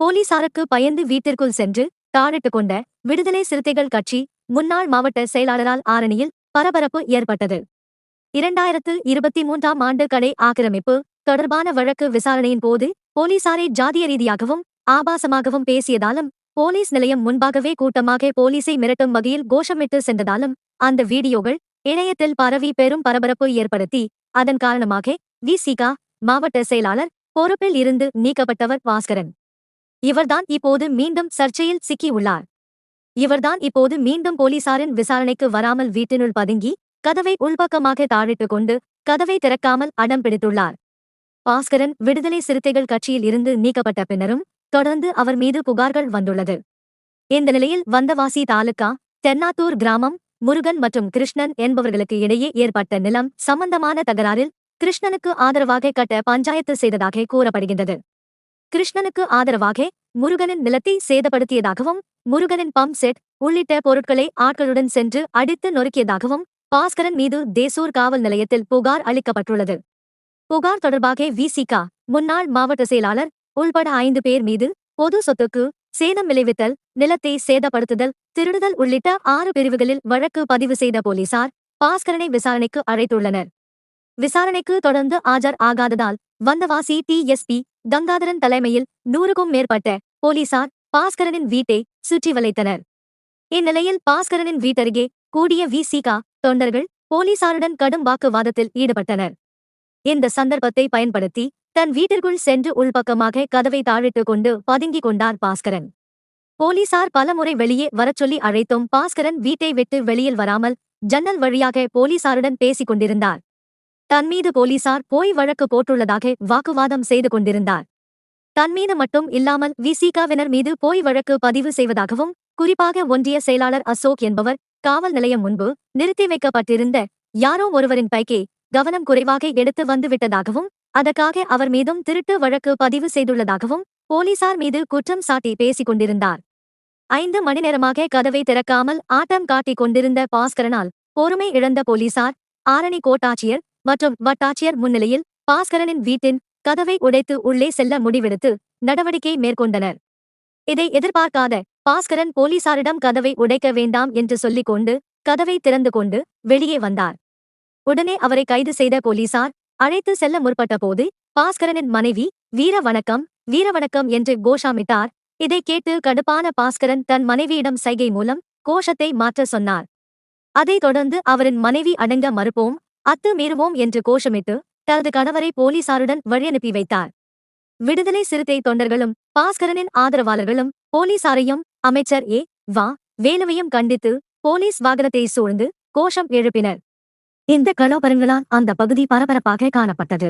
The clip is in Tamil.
போலீசாருக்கு பயந்து வீட்டிற்குள் சென்று தாழிட்டுக் கொண்ட விடுதலை சிறுத்தைகள் கட்சி முன்னாள் மாவட்ட செயலாளரால் ஆரணியில் பரபரப்பு ஏற்பட்டது. இரண்டாயிரத்து இருபத்தி மூன்றாம் ஆண்டு கடை ஆக்கிரமிப்பு தொடர்பான வழக்கு விசாரணையின் போது போலீசாரை ஜாதிய ரீதியாகவும் ஆபாசமாகவும் பேசியதாலும் போலீஸ் நிலையம் முன்பாகவே கூட்டமாக போலீசை மிரட்டும் வகையில் கோஷமிட்டு சென்றதாலும் அந்த வீடியோகள் இணையத்தில் பரவி பெரும் பரபரப்பு ஏற்படுத்தி அதன் காரணமாக விசிகா மாவட்ட செயலாளர் பொறுப்பில் இருந்து நீக்கப்பட்டவர் பாஸ்கரன். இவர்தான் இப்போது மீண்டும் சர்ச்சையில் சிக்கியுள்ளார். இவர்தான் இப்போது மீண்டும் போலீசாரின் விசாரணைக்கு வராமல் வீட்டினுள் பதுங்கி கதவை உள்பக்கமாக தாழிட்டுக் கொண்டு கதவை திறக்காமல் அடம் பிடித்துள்ளார். பாஸ்கரன் விடுதலை சிறுத்தைகள் கட்சியில் இருந்து நீக்கப்பட்ட பின்னரும் தொடர்ந்து அவர் மீது புகார்கள் வந்துள்ளது. இந்த நிலையில் வந்தவாசி தாலுகா தென்னாத்தூர் கிராமம் முருகன் மற்றும் கிருஷ்ணன் என்பவர்களுக்கு இடையே ஏற்பட்ட நிலம் சம்பந்தமான தகராறில் கிருஷ்ணனுக்கு ஆதரவாக கட்ட பஞ்சாயத்து செய்ததாக கூறப்படுகின்றது. கிருஷ்ணனுக்கு ஆதரவாக முருகனின் நிலத்தை சேதப்படுத்தியதாகவும் முருகனின் பம்ப் செட் உள்ளிட்ட பொருட்களை ஆட்களுடன் சென்று அடித்து நொறுக்கியதாகவும் பாஸ்கரன் மீது தேசூர் காவல் நிலையத்தில் புகார் அளிக்கப்பட்டுள்ளது. புகார் தொடர்பாக விசிகா முன்னாள் மாவட்ட செயலாளர் உள்பட ஐந்து பேர் மீது பொது சொத்துக்கு சேதம் விளைவித்தல் நிலத்தை சேதப்படுத்துதல் திருடுதல் உள்ளிட்ட ஆறு பிரிவுகளில் வழக்கு பதிவு செய்த போலீசார் பாஸ்கரனை விசாரணைக்கு அழைத்துள்ளனர். விசாரணைக்கு தொடர்ந்து ஆஜர் ஆகாததால் வந்தவாசி டிஎஸ்பி கங்காதரன் தலைமையில் நூறுக்கும் மேற்பட்ட போலீசார் பாஸ்கரனின் வீட்டை சுற்றி வளைத்தனர். இந்நிலையில் பாஸ்கரனின் வீட்டருகே கூடிய விசிகா தொண்டர்கள் போலீசாருடன் கடும் வாக்குவாதத்தில் ஈடுபட்டனர். இந்த சந்தர்ப்பத்தை பயன்படுத்தி தன் வீட்டிற்குள் சென்று உள்பக்கமாக கதவை தாழிட்டுக் கொண்டு பதுங்கிக் கொண்டார் பாஸ்கரன். போலீசார் பலமுறை வெளியே வரச் சொல்லி அழைத்தும் பாஸ்கரன் வீட்டை விட்டு வெளியில் வராமல் ஜன்னல் வழியாக போலீசாருடன் பேசிக் கொண்டிருந்தார். தன்மீது போலீசார் போய் வழக்கு போட்டுள்ளதாக வாக்குவாதம் செய்து கொண்டிருந்தார். தன்மீது மட்டும் இல்லாமல் விசிகாவினர் மீது போய் வழக்கு பதிவு செய்வதாகவும் குறிப்பாக ஒன்றிய செயலாளர் அசோக் என்பவர் காவல் நிலையம் முன்பு நிறுத்தி வைக்கப்பட்டிருந்த யாரோ ஒருவரின் பைக்கே கவனம் குறைவாக எடுத்து வந்துவிட்டதாகவும் அதற்காக அவர் மீதும் திருட்டு வழக்கு பதிவு செய்துள்ளதாகவும் போலீசார் மீது குற்றம் சாட்டி பேசிக் கொண்டிருந்தார். ஐந்து மணி நேரமாக கதவை திறக்காமல் ஆட்டம் காட்டிக் கொண்டிருந்த பாஸ்கரனால் பொறுமை இழந்த போலீசார் ஆரணி கோட்டாட்சியர் மற்றும் வட்டாட்சியர் முன்னிலையில் பாஸ்கரனின் வீட்டின் கதவை உடைத்து உள்ளே செல்ல முடிவெடுத்து நடவடிக்கை மேற்கொண்டனர். இதை எதிர்பார்க்காத பாஸ்கரன் போலீசாரிடம் கதவை உடைக்க வேண்டாம் என்று சொல்லிக் கொண்டு கதவை திறந்து கொண்டு வெளியே வந்தார். உடனே அவரை கைது செய்த போலீசார் அழைத்து செல்ல முற்பட்ட போது பாஸ்கரனின் மனைவி வீர வணக்கம் வீர வணக்கம் என்று கோஷாமிட்டார். இதை கேட்டு கடுப்பான பாஸ்கரன் தன் மனைவியிடம் சைகை மூலம் கோஷத்தை மாற்ற சொன்னார். அதைத் தொடர்ந்து அவரின் மனைவி அடங்க மறுப்போம் அத்து மீறுவோம் என்று கோஷமிட்டு தனது கணவரை போலீசாருடன் வழியனுப்பி வைத்தார். விடுதலை சிறுத்தை தொண்டர்களும் பாஸ்கரனின் ஆதரவாளர்களும் போலீசாரையும் அமைச்சர் ஏ. வா. வேலுவையும் கண்டித்து போலீஸ் வாகனத்தை சூழ்ந்து கோஷம் எழுப்பினர். இந்த கலோபரங்களால் அந்த பகுதி பரபரப்பாக காணப்பட்டது.